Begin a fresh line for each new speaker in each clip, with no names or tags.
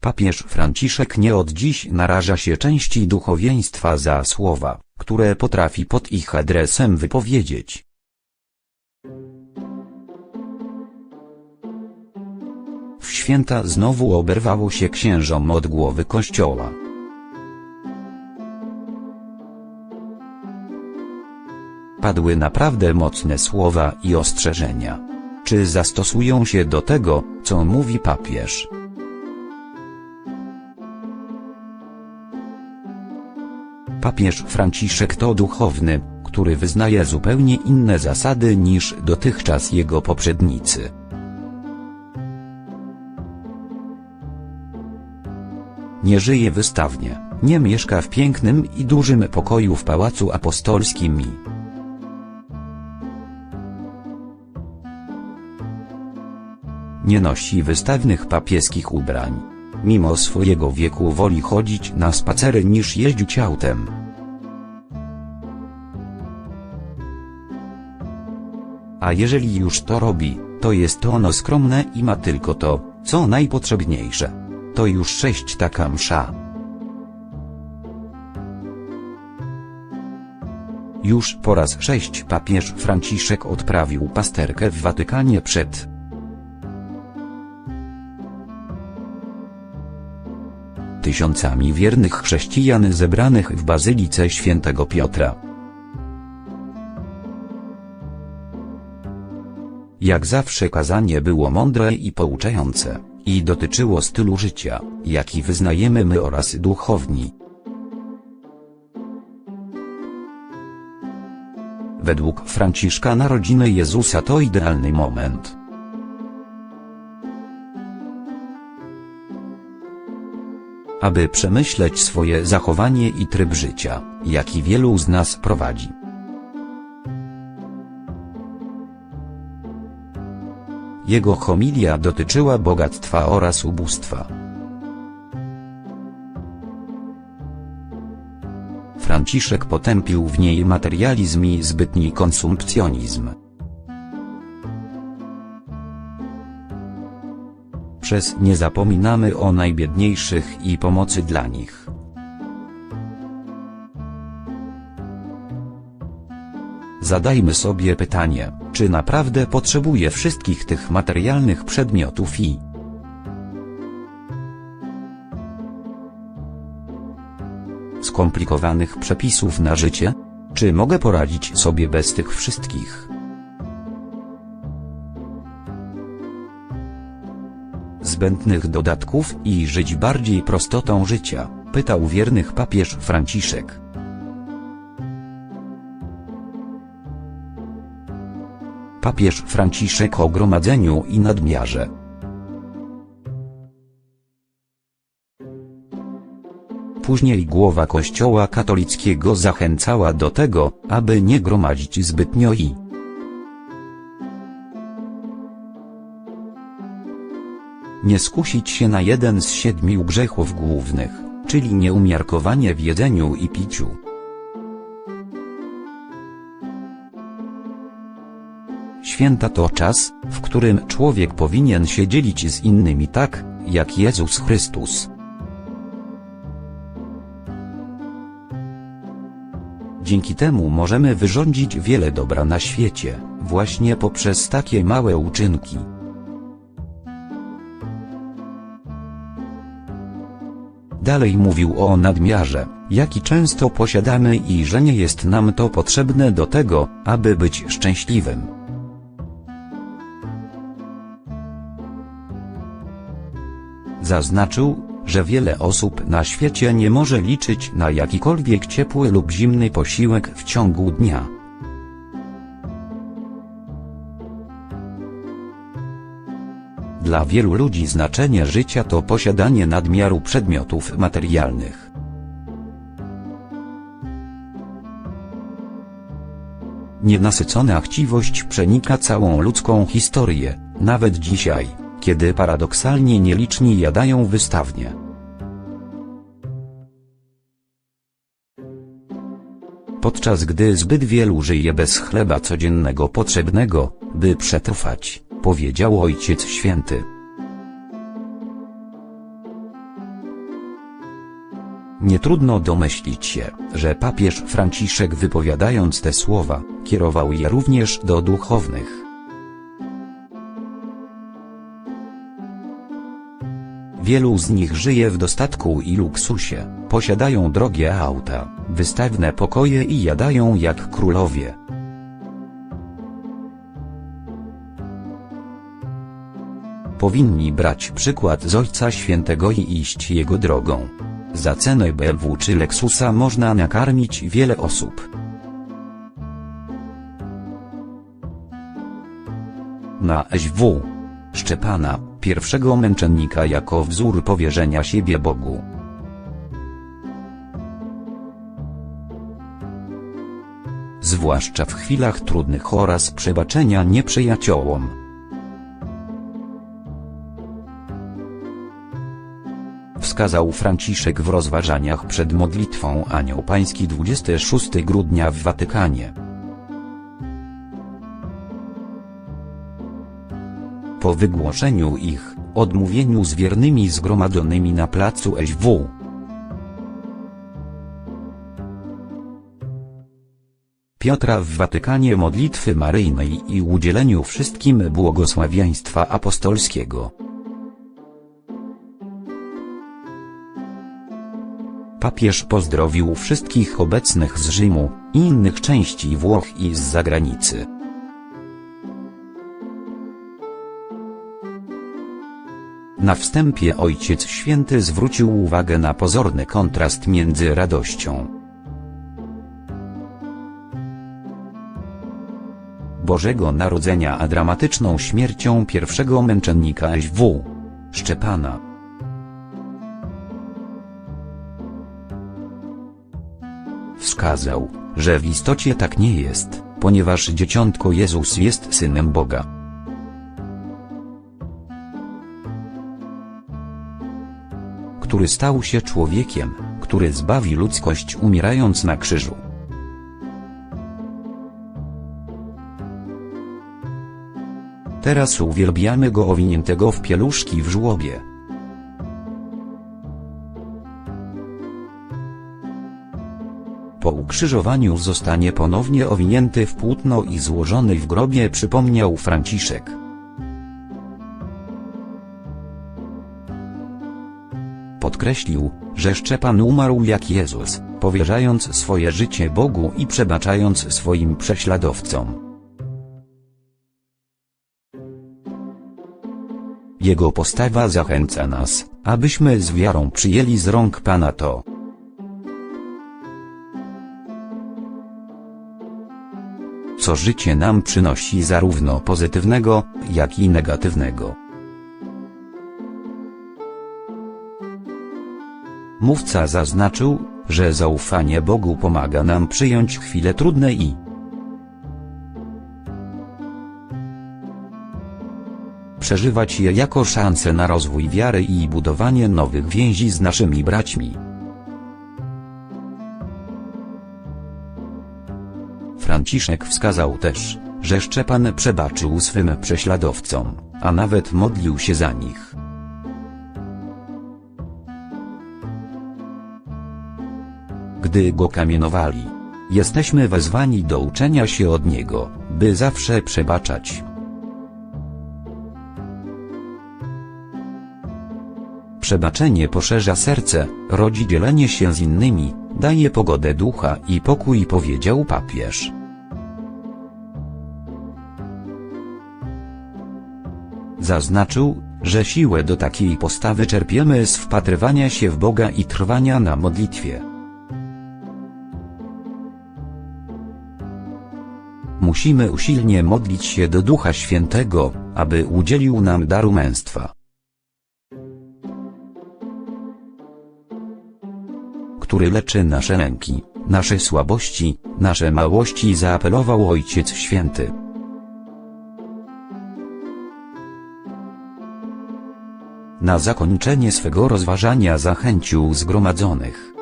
Papież Franciszek nie od dziś naraża się części duchowieństwa za słowa, które potrafi pod ich adresem wypowiedzieć. W święta znowu oberwało się księżom od głowy kościoła. Padły naprawdę mocne słowa i ostrzeżenia. Czy zastosują się do tego, co mówi papież? Papież Franciszek to duchowny, który wyznaje zupełnie inne zasady niż dotychczas jego poprzednicy. Nie żyje wystawnie, nie mieszka w pięknym i dużym pokoju w Pałacu Apostolskim i nie nosi wystawnych papieskich ubrań. Mimo swojego wieku woli chodzić na spacery niż jeździć autem. A jeżeli już to robi, to jest ono skromne i ma tylko to, co najpotrzebniejsze. To już sześć taka msza. Już po raz sześć papież Franciszek odprawił pasterkę w Watykanie przed tysiącami wiernych chrześcijan zebranych w Bazylice Świętego Piotra. Jak zawsze kazanie było mądre i pouczające, i dotyczyło stylu życia, jaki wyznajemy my oraz duchowni. Według Franciszka narodziny Jezusa to idealny moment. Aby przemyśleć swoje zachowanie i tryb życia, jaki wielu z nas prowadzi. Jego homilia dotyczyła bogactwa oraz ubóstwa. Franciszek potępił w niej materializm i zbytni konsumpcjonizm. Przez nie zapominamy o najbiedniejszych i pomocy dla nich. Zadajmy sobie pytanie, czy naprawdę potrzebuje wszystkich tych materialnych przedmiotów i skomplikowanych przepisów na życie? Czy mogę poradzić sobie bez tych wszystkich? Zbędnych dodatków i żyć bardziej prostotą życia, pytał wiernych papież Franciszek. Papież Franciszek o gromadzeniu i nadmiarze. Później głowa kościoła katolickiego zachęcała do tego, aby nie gromadzić zbytnio i nie skusić się na jeden z siedmiu grzechów głównych, czyli nieumiarkowanie w jedzeniu i piciu. Święta to czas, w którym człowiek powinien się dzielić z innymi tak, jak Jezus Chrystus. Dzięki temu możemy wyrządzić wiele dobra na świecie, właśnie poprzez takie małe uczynki. Dalej mówił o nadmiarze, jaki często posiadamy i że nie jest nam to potrzebne do tego, aby być szczęśliwym. Zaznaczył, że wiele osób na świecie nie może liczyć na jakikolwiek ciepły lub zimny posiłek w ciągu dnia. Dla wielu ludzi znaczenie życia to posiadanie nadmiaru przedmiotów materialnych. Nienasycona chciwość przenika całą ludzką historię, nawet dzisiaj, kiedy paradoksalnie nieliczni jadają wystawnie. Podczas gdy zbyt wielu żyje bez chleba codziennego potrzebnego, by przetrwać powiedział Ojciec Święty. Nie trudno domyślić się, że papież Franciszek wypowiadając te słowa, kierował je również do duchownych. Wielu z nich żyje w dostatku i luksusie, posiadają drogie auta, wystawne pokoje i jadają jak królowie. Powinni brać przykład z Ojca Świętego i iść jego drogą. Za cenę BMW czy Lexusa można nakarmić wiele osób. Na SW. Szczepana, pierwszego męczennika jako wzór powierzenia siebie Bogu. Zwłaszcza w chwilach trudnych oraz przebaczenia nieprzyjaciołom. Wskazał Franciszek w rozważaniach przed modlitwą Anioł Pański 26 grudnia w Watykanie. Po wygłoszeniu ich, odmówieniu z wiernymi zgromadzonymi na placu SW. Piotra w Watykanie modlitwy maryjnej i udzieleniu wszystkim błogosławieństwa apostolskiego. Papież pozdrowił wszystkich obecnych z Rzymu, innych części Włoch i z zagranicy. Na wstępie Ojciec Święty zwrócił uwagę na pozorny kontrast między radością Bożego Narodzenia a dramatyczną śmiercią pierwszego męczennika SW. Szczepana. Wskazał, że w istocie tak nie jest, ponieważ Dzieciątko Jezus jest Synem Boga. który stał się człowiekiem, który zbawi ludzkość umierając na krzyżu. Teraz uwielbiamy go owiniętego w pieluszki w żłobie. Ukrzyżowaniu zostanie ponownie owinięty w płótno i złożony w grobie przypomniał Franciszek. Podkreślił, że Szczepan umarł jak Jezus, powierzając swoje życie Bogu i przebaczając swoim prześladowcom. Jego postawa zachęca nas, abyśmy z wiarą przyjęli z rąk Pana to. Co życie nam przynosi zarówno pozytywnego, jak i negatywnego. Mówca zaznaczył, że zaufanie Bogu pomaga nam przyjąć chwile trudne i przeżywać je jako szansę na rozwój wiary i budowanie nowych więzi z naszymi braćmi. Franciszek wskazał też, że Szczepan przebaczył swym prześladowcom, a nawet modlił się za nich. Gdy go kamienowali, jesteśmy wezwani do uczenia się od niego, by zawsze przebaczać. Przebaczenie poszerza serce, rodzi dzielenie się z innymi, daje pogodę ducha i pokój powiedział papież. Zaznaczył, że siłę do takiej postawy czerpiemy z wpatrywania się w Boga i trwania na modlitwie. Musimy usilnie modlić się do Ducha Świętego, aby udzielił nam daru męstwa. który leczy nasze lęki, nasze słabości, nasze małości zaapelował Ojciec Święty. Na zakończenie swego rozważania zachęcił zgromadzonych.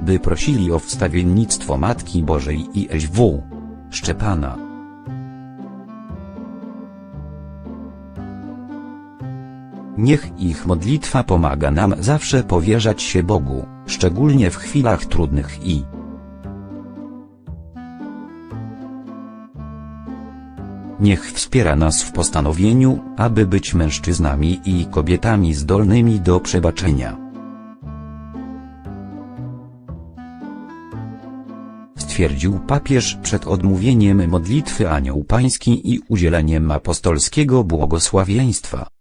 By prosili o wstawiennictwo Matki Bożej i SW. Szczepana. Niech ich modlitwa pomaga nam zawsze powierzać się Bogu, szczególnie w chwilach trudnych i Niech wspiera nas w postanowieniu, aby być mężczyznami i kobietami zdolnymi do przebaczenia. Stwierdził papież przed odmówieniem modlitwy Anioł Pański i udzieleniem apostolskiego błogosławieństwa.